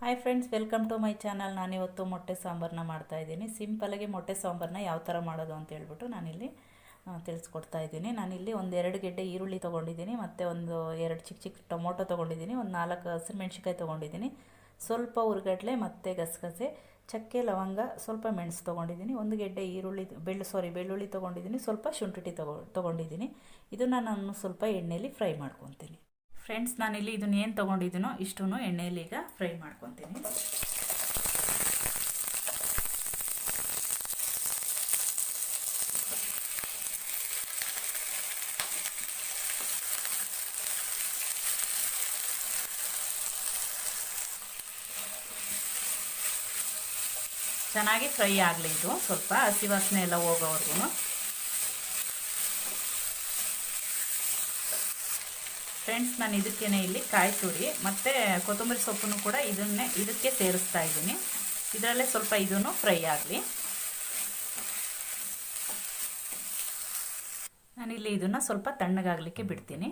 Hi friends welcome to my channel ನಾನಿವತ್ತು ಮೊಟ್ಟೆ ಸಾಂಬಾರನ್ನ ಮಾಡ್ತಾಯಿದ್ದೀನಿ ಸಿಂಪಲಾಗಿ ಮೊಟ್ಟೆ ಸಾಂಬಾರನ್ನ ಯಾವ ಥರ ಮಾಡೋದು ಅಂತ ಹೇಳ್ಬಿಟ್ಟು ನಾನಿಲ್ಲಿ ತಿಳಿಸ್ಕೊಡ್ತಾ ಇದ್ದೀನಿ. ನಾನಿಲ್ಲಿ ಒಂದು ಎರಡು ಗೆಡ್ಡೆ ಈರುಳ್ಳಿ ತೊಗೊಂಡಿದ್ದೀನಿ, ಮತ್ತು ಒಂದು ಎರಡು ಚಿಕ್ಕ ಚಿಕ್ಕ ಟೊಮೊಟೊ ತೊಗೊಂಡಿದ್ದೀನಿ, ಒಂದು ನಾಲ್ಕು ಹಸಿರು ಮೆಣಸಿಕಾಯಿ ತೊಗೊಂಡಿದ್ದೀನಿ. ಸ್ವಲ್ಪ ಹುರ್ಗಡ್ಲೆ ಮತ್ತು ಗಸಗಸೆ, ಚಕ್ಕೆ ಲವಂಗ, ಸ್ವಲ್ಪ ಮೆಣಸು ತೊಗೊಂಡಿದ್ದೀನಿ. ಒಂದು ಗೆಡ್ಡೆ ಈರುಳ್ಳಿ, ಬೆಳ್ಳು ಸಾರಿ ಬೆಳ್ಳುಳ್ಳಿ ತೊಗೊಂಡಿದ್ದೀನಿ. ಸ್ವಲ್ಪ ಶುಂಠಿ ತಗೊ, ತೊಗೊಂಡಿದ್ದೀನಿ. ಇದನ್ನು ನಾನು ಸ್ವಲ್ಪ ಎಣ್ಣೆಯಲ್ಲಿ ಫ್ರೈ ಮಾಡ್ಕೊತೀನಿ. ಫ್ರೆಂಡ್ಸ್, ನಾನಿಲ್ಲಿ ಇದನ್ನ ಏನು ತೊಗೊಂಡಿದ್ದೀನೋ ಇಷ್ಟೂ ಎಣ್ಣೆಯಲ್ಲಿ ಈಗ ಫ್ರೈ ಮಾಡ್ಕೊತೀನಿ. ಚೆನ್ನಾಗಿ ಫ್ರೈ ಆಗಲಿ ಇದು. ಸ್ವಲ್ಪ ಹಸಿ ವಾಸನೆ ಎಲ್ಲ ಹೋಗೋವರೆಗೂ ಫ್ರೆಂಡ್ಸ್ ನಾನು ಇದಕ್ಕೇನೆ ಇಲ್ಲಿ ಕಾಯಿ ತುರಿ, ಮತ್ತು ಕೊತ್ತಂಬರಿ ಸೊಪ್ಪನ್ನು ಕೂಡ ಇದನ್ನೇ ಇದಕ್ಕೆ ಸೇರಿಸ್ತಾ ಇದ್ದೀನಿ. ಇದರಲ್ಲೇ ಸ್ವಲ್ಪ ಇದನ್ನು ಫ್ರೈ ಆಗಲಿ. ನಾನಿಲ್ಲಿ ಇದನ್ನು ಸ್ವಲ್ಪ ತಣ್ಣಗಾಗಲಿಕ್ಕೆ ಬಿಡ್ತೀನಿ.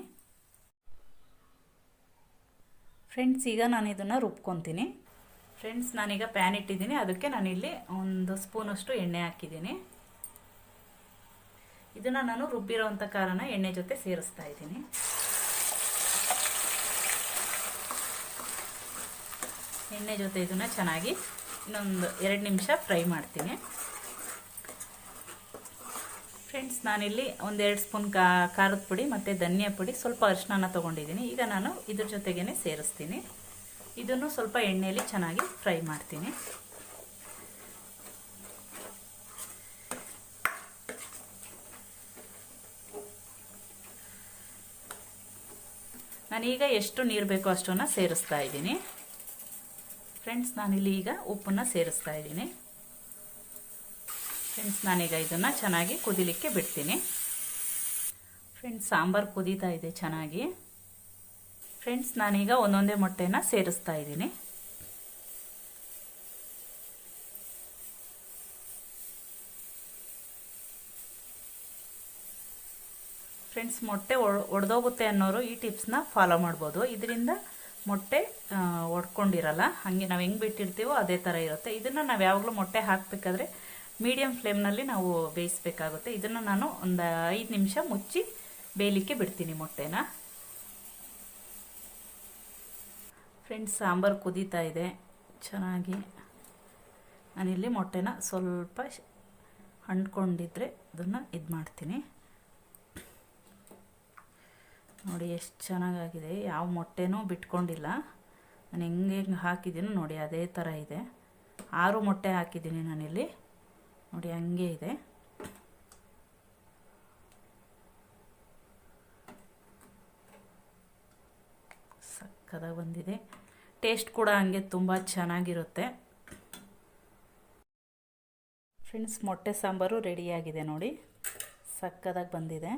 ಫ್ರೆಂಡ್ಸ್ ಈಗ ನಾನು ಇದನ್ನು ರುಬ್ಕೊತೀನಿ. ಫ್ರೆಂಡ್ಸ್ ನಾನೀಗ ಪ್ಯಾನ್ ಇಟ್ಟಿದ್ದೀನಿ. ಅದಕ್ಕೆ ನಾನಿಲ್ಲಿ ಒಂದು ಸ್ಪೂನಷ್ಟು ಎಣ್ಣೆ ಹಾಕಿದ್ದೀನಿ. ಇದನ್ನು ನಾನು ರುಬ್ಬಿರೋವಂಥ ಕಾರಣ ಎಣ್ಣೆ ಜೊತೆ ಸೇರಿಸ್ತಾ ಇದ್ದೀನಿ. ಎಣ್ಣೆ ಜೊತೆ ಇದನ್ನು ಚೆನ್ನಾಗಿ ಇನ್ನೊಂದು ಎರಡು ನಿಮಿಷ ಫ್ರೈ ಮಾಡ್ತೀನಿ. ಫ್ರೆಂಡ್ಸ್ ನಾನಿಲ್ಲಿ ಒಂದೆರಡು ಸ್ಪೂನ್ ಕಾ, ಖಾರದ ಪುಡಿ ಮತ್ತು ಧನಿಯಾ ಪುಡಿ ಸ್ವಲ್ಪ ಅರಿಶಿನ ತೊಗೊಂಡಿದ್ದೀನಿ. ಈಗ ನಾನು ಇದ್ರ ಜೊತೆಗೇ ಸೇರಿಸ್ತೀನಿ. ಇದನ್ನು ಸ್ವಲ್ಪ ಎಣ್ಣೆಯಲ್ಲಿ ಚೆನ್ನಾಗಿ ಫ್ರೈ ಮಾಡ್ತೀನಿ. ನಾನೀಗ ಎಷ್ಟು ನೀರು ಬೇಕೋ ಅಷ್ಟನ್ನು ಸೇರಿಸ್ತಾ ಇದ್ದೀನಿ. ಫ್ರೆಂಡ್ಸ್ ನಾನಿಲ್ಲಿ ಈಗ ಉಪ್ಪನ್ನು ಸೇರಿಸ್ತಾ ಇದ್ದೀನಿ. ಫ್ರೆಂಡ್ಸ್ ನಾನೀಗ ಇದನ್ನು ಚೆನ್ನಾಗಿ ಕುದಿಲಿಕ್ಕೆ ಬಿಡ್ತೀನಿ. ಫ್ರೆಂಡ್ಸ್ ಸಾಂಬಾರು ಕುದೀತಾ ಇದೆ ಚೆನ್ನಾಗಿ. ಫ್ರೆಂಡ್ಸ್ ನಾನೀಗ ಒಂದೊಂದೇ ಮೊಟ್ಟೆನ ಸೇರಿಸ್ತಾ ಇದ್ದೀನಿ. ಫ್ರೆಂಡ್ಸ್ ಮೊಟ್ಟೆ ಒಡೆದೋಗುತ್ತೆ ಅನ್ನೋರು ಈ ಟಿಪ್ಸ್ನ ಫಾಲೋ ಮಾಡ್ಬೋದು. ಇದರಿಂದ ಮೊಟ್ಟೆ ಒಡ್ಕೊಂಡಿರಲ್ಲ, ಹಾಗೆ ನಾವು ಹೆಂಗೆ ಬಿಟ್ಟಿರ್ತೀವೋ ಅದೇ ಥರ ಇರುತ್ತೆ. ಇದನ್ನು ನಾವು ಯಾವಾಗಲೂ ಮೊಟ್ಟೆ ಹಾಕಬೇಕಾದ್ರೆ ಮೀಡಿಯಮ್ ಫ್ಲೇಮ್ನಲ್ಲಿ ನಾವು ಬೇಯಿಸ್ಬೇಕಾಗುತ್ತೆ. ಇದನ್ನು ನಾನು ಒಂದು ಐದು ನಿಮಿಷ ಮುಚ್ಚಿ ಬೇಯಲಿಕ್ಕೆ ಬಿಡ್ತೀನಿ ಮೊಟ್ಟೆನ. ಫ್ರೆಂಡ್ಸ್ ಸಾಂಬಾರು ಕುದೀತಾ ಇದೆ. ಚೆನ್ನಾಗಿ. ನಾನಿಲ್ಲಿ ಮೊಟ್ಟೆನ ಸ್ವಲ್ಪ ಅಂಟ್ಕೊಂಡಿದ್ರೆ ಅದನ್ನು ಇದು ಮಾಡ್ತೀನಿ ನೋಡಿ ಎಷ್ಟು ಚೆನ್ನಾಗಾಗಿದೆ. ಯಾವ ಮೊಟ್ಟೆನೂ ಬಿಟ್ಕೊಂಡಿಲ್ಲ. ನಾನು ಹೆಂಗೆ ಹೆಂಗೆ ಹಾಕಿದ್ದೀನೋ ನೋಡಿ, ಅದೇ ಥರ ಇದೆ. ಆರು ಮೊಟ್ಟೆ ಹಾಕಿದ್ದೀನಿ ನಾನಿಲ್ಲಿ. ನೋಡಿ, ಹಂಗೆ ಇದೆ. ಸಕ್ಕದಾಗಿ ಬಂದಿದೆ. ಟೇಸ್ಟ್ ಕೂಡ ಹಂಗೆ ತುಂಬ ಚೆನ್ನಾಗಿರುತ್ತೆ. ಫ್ರೆಂಡ್ಸ್, ಮೊಟ್ಟೆ ಸಾಂಬಾರು ರೆಡಿಯಾಗಿದೆ ನೋಡಿ. ಸಕ್ಕದಾಗಿ ಬಂದಿದೆ.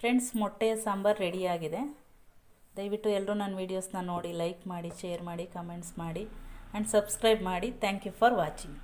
ಫ್ರೆಂಡ್ಸ್ ಮೊಟ್ಟೆಯ ಸಾಂಬಾರು ರೆಡಿಯಾಗಿದೆ. ದಯವಿಟ್ಟು ಎಲ್ಲರೂ ನನ್ನ ವೀಡಿಯೋಸ್ನ ನೋಡಿ ಲೈಕ್ ಮಾಡಿ ಶೇರ್ ಮಾಡಿ ಕಮೆಂಟ್ಸ್ ಮಾಡಿ ಆ್ಯಂಡ್ ಸಬ್ಸ್ಕ್ರೈಬ್ ಮಾಡಿ. Thank you for watching